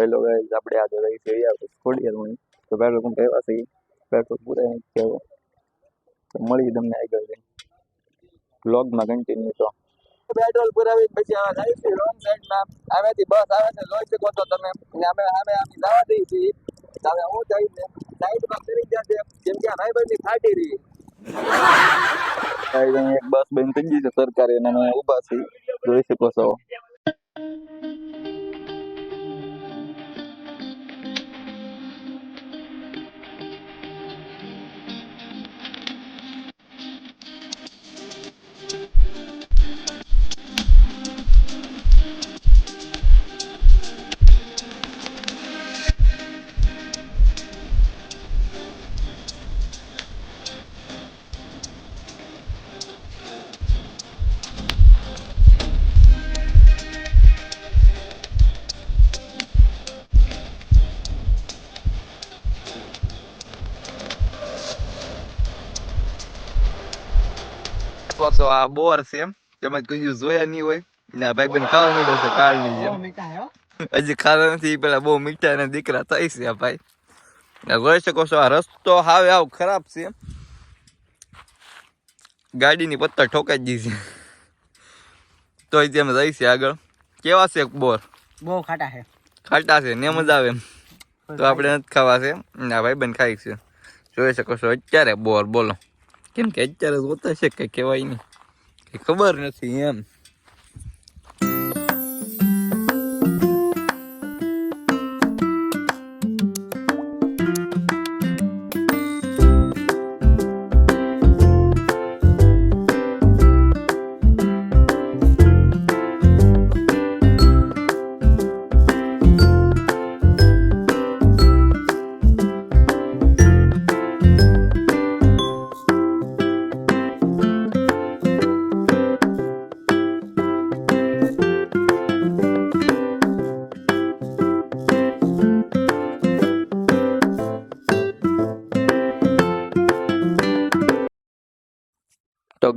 Hello guys આપણે આજે રહી છે આપણે ખોડિયારમાં તો પેટ્રોલ પંપ આવ્યા છે? પેટ્રોલ પૂરા નથી હવે તો મળી તમને આગળ જઈને. બ્લોગમાં કન્ટિન્યુ તો. પેટ્રોલ પુરાવી પછી આ જાય છે રોંગ સાઈડમાં આવેથી બસ આવે છે જોઈ શકો છો તમે. ને અમે અમે અમે જવા દઈએ છીએ. હવે હું છે સાઈડમાં કરી છે. જેમ કે ભાઈબંધની ફાટી રહી. એક બસ બંધ થઈ ગઈ છે સરકારી અને અમે ઊભા છીએ. જોઈ શકો છો. તો આ બોર છે એમ તેમજ કોઈ જોયા નહીં હોય ને આ ભાઈ બેન ખાવા માંડ્યો છે કાળની જેમ હજી ખાવા નથી પેલા બહુ મીઠા અને દીકરા થાય છે આ ભાઈ જોઈ શકો છો આ રસ્તો હાવે આવ ખરાબ છે ગાડીની પત્તર ઠોકાઈ ગઈ છે તો તેમ જાય છે આગળ કેવા છે બોર બહુ ખાટા છે ખાટા છે ને મજા આવે તો આપણે નથી ખાવા છે ને ભાઈ બેન ખાઈ છે જોઈ શકો છો અત્યારે બોર બોલો કેમ કે અત્યારે જોતા છે કે કહેવાય નહીં. કઈ ખબર નથી એમ.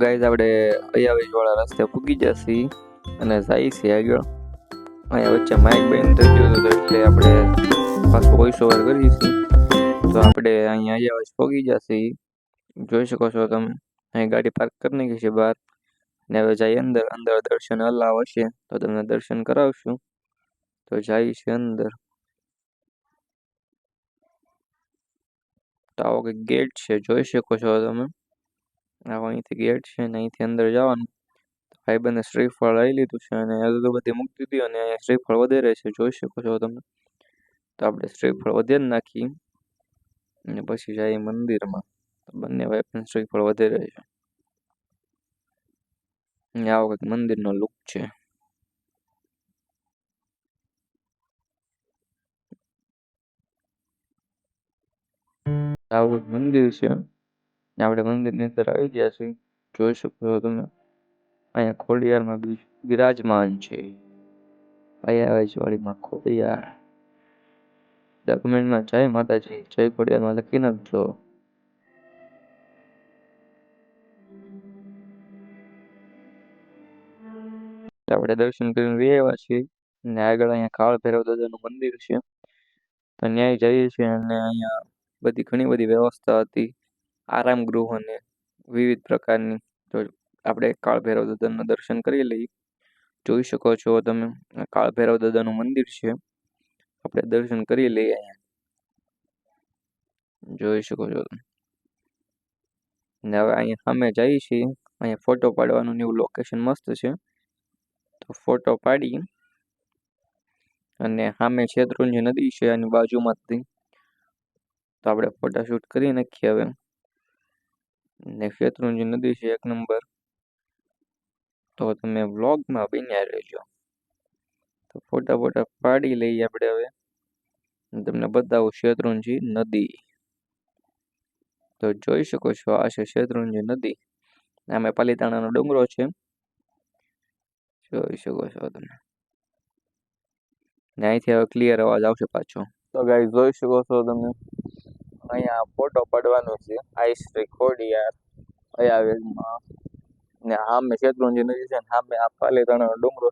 ગાઈઝ આપણે અહીંયા વાળા રસ્તે પૂગી જશે અને જાય છે આગળ. અહીંયા વચ્ચે માઇક બેન થઈ ગયું એટલે આપણે પાછું વોઇસ ઓવર કરીશું તો આપણે અહીંયા અયાવેજ પૂગી જશે. જોઈ શકો છો તમે અહીં ગાડી પાર્ક કરી નાખી છે બહાર. ને હવે જાય અંદર અંદર દર્શન અલાવ હશે તો તમને દર્શન કરાવશું. તો જાય છે અંદર. તો આવો કંઈક ગેટ છે, જોઈ શકો છો તમે. આવો અહીંથી ગેટ છે ને અહીંથી અંદર જવાનું. ભાઈબંધે શ્રીફળ લઈ લીધું છે અને અગરબત્તી મૂકી દીધી અને શ્રીફળ વધારે છે. જોઈ શકો છો તમે. તો આપણે શ્રીફળ વધારે નાખી અને પછી જઈએ મંદિરમાં. બંને ભાઈબંધ શ્રીફળ વધારે છે. અને આવો કંઈક મંદિરનો લુક છે. આવું કંઈક મંદિર છે. ને આપણે મંદિરની અંદર આવી ગયા છીએ. જોઈ શકો છો તમે. અહીંયા ખોડિયારમાં બિરાજમાન છે. વાળીમાં ખોડિયાર. ડોક્યુમેન્ટમાં જય માતાજી, જય ખોડિયારમાં લખી નાખજો. આપણે દર્શન કરીને રહી આવ્યા છીએ ને આગળ અહીંયા કાળ ભૈરવ દાદાનું મંદિર છે. તો ન્યાય જઈએ છીએ અને અહીંયા બધી ઘણી બધી વ્યવસ્થા હતી. આરામ ગૃહ અને વિવિધ પ્રકારની જો આપણે કાળભૈરવ દાદાના દર્શન કરી લઈએ, જોઈ શકો છો તમે. કાળભૈરવ કાળ ભૈરવ દાદાનું મંદિર છે. આપણે દર્શન કરી લઈએ અહીંયા. જોઈ શકો છો તમે. ને હવે અહીંયા સામે જઈએ છીએ. અહીંયા ફોટો પાડવાનું એવું લોકેશન મસ્ત છે. તો ફોટો પાડી અને સામે શેત્રુંજી નદી છે એની બાજુમાંથી તો. આપણે ફોટોશૂટ કરી નાખીએ હવે. ને નદી છે એક નંબર તો તમે વ્લોગમાં બન્યા રહેજો તો ફોટા ફોટા પાડી લઈએ આપણે હવે તમને બતાવું શેત્રુંજી નદી તો જોઈ શકો છો આ છે શેત્રુંજી નદી આમે પાલીતાણાનો ડુંગરો છે જોઈ શકો છો તમે ને અહીંથી હવે ક્લિયર અવાજ આવશે પાછો તો ગાઈ જોઈ શકો છો તમે અહીંયા ફોટો પાડવાનો છે. આઈ શ્રી ખોડિયાર અયાવેલમાં ને સામે શેત્રુંજી નદી છે ને સામે આ પાલીતાણાનો ડુંગરો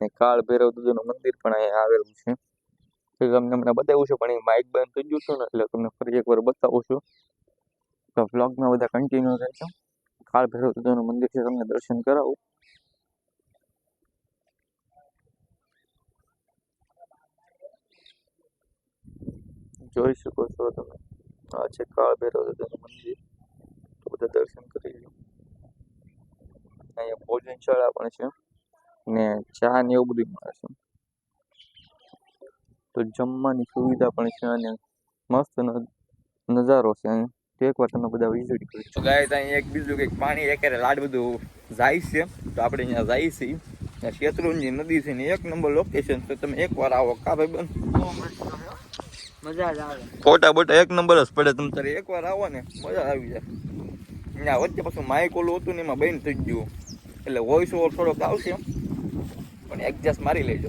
ને કાળ ભૈરવ દાદાનું મંદિર પણ અહીંયા આવેલું છે. તો તમને હમણાં બતાવ્યું છે, પણ એ માઇક બંધ થઈ ગયું છે ને, એટલે તમને ફરી એકવાર બતાવું છું. તો વ્લોગમાં બધા કન્ટિન્યુ રહેજો. કાળ ભૈરવ દાદાનું મંદિર છે, તમને દર્શન કરાવું. જોઈ શકો છો તમે. આ છે કાળ ભૈરવ મંદિર. તો બધા દર્શન કરી લો અહીંયા ભોજનશાળા પણ છે. ને ચા ને એવું બધું મળે છે. તો જમવાની સુવિધા પણ છે અને મસ્ત નજારો છે તો એકવાર તમે બધા વિઝિટ કરી તો ગાય ત્યાં એક બીજું કંઈક પાણી એક લાડ બધું જાય છે. તો આપણે અહીંયા જાય છીએ. શેત્રુંજી નદી છે ને એક નંબર લોકેશન તો તમે એકવાર આવો. કા ભાઈ બંધ? ફોટા બોટા એક નંબર જ પડે તમે તારે એકવાર આવો ને, મજા આવી જાય. ત્યાં વચ્ચે પાછું માઇક ઓલું હતું ને એમાં બંધ થઈ ગયું. એટલે વોઇસ ઓવર થોડોક આવશે. પણ એડજસ્ટ મારી લેજો.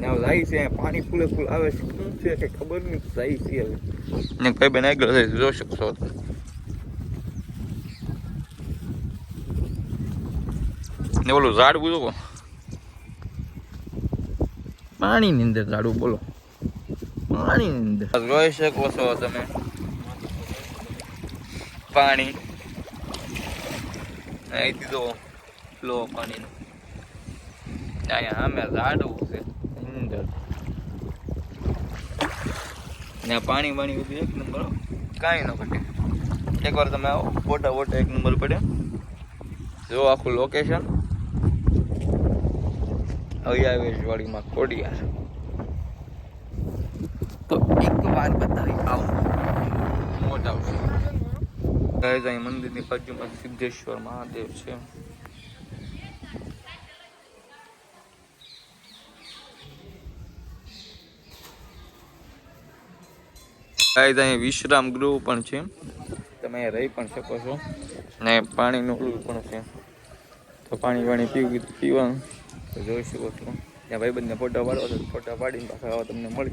ત્યાં જાય છે, પાણી ફૂલે ફૂલ આવે છે. શું છે કે ખબર નહીં, જાય છે હવે. ને કઈ બેન જોઈ શકશો. ને ઓલું ઝાડવું જોવો. પાણીની અંદર ઝાડવું બોલો. અંદર જોઈ શકો છો તમે. પાણી. અહીંથી તો ફ્લો પાણીનું. અહીંયા અમે ઝાડવું છે. અંદર ત્યાં પાણી વાણી બધું એક નંબર કાંઈ ન ઘટે. એકવાર તમે આવો ફોટા ફોટા એક નંબર પડે જો આખું લોકેશન અયાવેશવાડીમાં ખોડિયાર તો એક વાર બતાવી, આવો. મોટા ગાઈઝ અહીં મંદિરની બાજુમાં સિદ્ધેશ્વર મહાદેવ છે. ગાઈઝ વિશ્રામ ગૃહ પણ છે. તમે અહીંયા રહી પણ શકો છો. ને પાણીનું ઓલું પણ છે. તો પાણી વાણી પીવું, પીવાનું. તો જોઈ શકો છો. ત્યાં ભાઈબંધને ફોટા પાડવા તો ફોટા પાડીને પાછા તમને મળી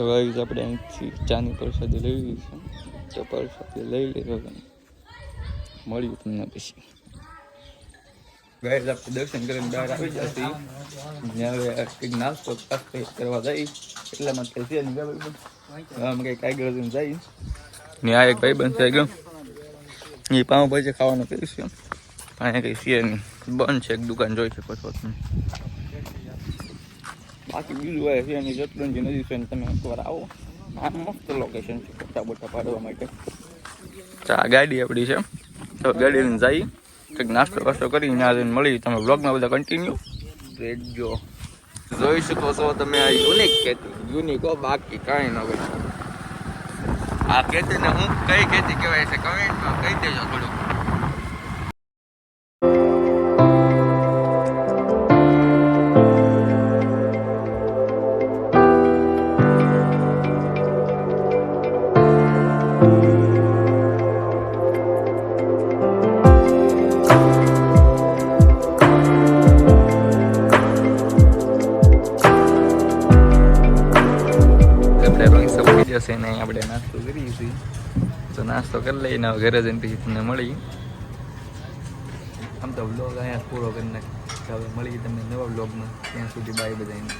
તો ગાઈઝ આપણે અહીંથી ચાની પ્રસાદી લઈ લીધી છે. તો પ્રસાદી લઈ લીધો તમે મળ્યું તમને પછી. ગાઈઝ આપણે દર્શન કરીને બહાર આવી જતી હવે કંઈક નાસ્તો કરવા જઈ એટલામાં કંઈ છે આમ કંઈક આગળ જઈ ને આ એક ભાઈ બંધ થઈ ગયો એ પાઉં ખાવાનું કહીશું અહીંયા કંઈ છે બંધ છે, એક દુકાન જોઈ શકો છો તમે. બાકી બીજું હોય છે એની જતલંજી નદી છે તમે એકવાર આવો. આ મસ્ત લોકેશન છે ફોટા બોટા પાડવા માટે. આ ગાડી આપણી છે. તો ગાડી લઈને જઈ કંઈક નાસ્તો વાસ્તો કરી ત્યાં જઈને મળી તમે બ્લોગમાં બધા કન્ટિન્યુ રહેજો જોઈ શકો છો તમે આ યુનિક ખેતી યુનિક હો બાકી કાંઈ ન હોય. આ ખેતીને હું કઈ ખેતી કહેવાય છે કમેન્ટમાં કહી દેજો થોડુંક. જશે ને આપણે નાસ્તો કરીએ છીએ. તો નાસ્તો કરી લઈને ઘરે જઈને પછી તમને મળી આમ તો વ્લોગ અહીંયા પૂરો કરી નાખી હવે મળી તમને નવા વ્લોગમાં ત્યાં સુધી બાય બધાને.